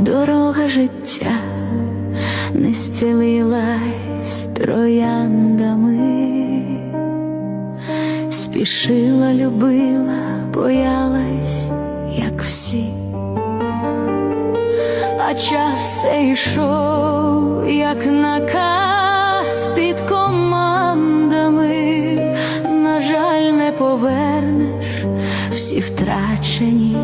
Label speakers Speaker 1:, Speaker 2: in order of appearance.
Speaker 1: Дорога життя не зцілилась трояндами, спішила, любила, боялась, як всі. А час все йшов, як наказ під командами, на жаль, не повернеш всі втрачені.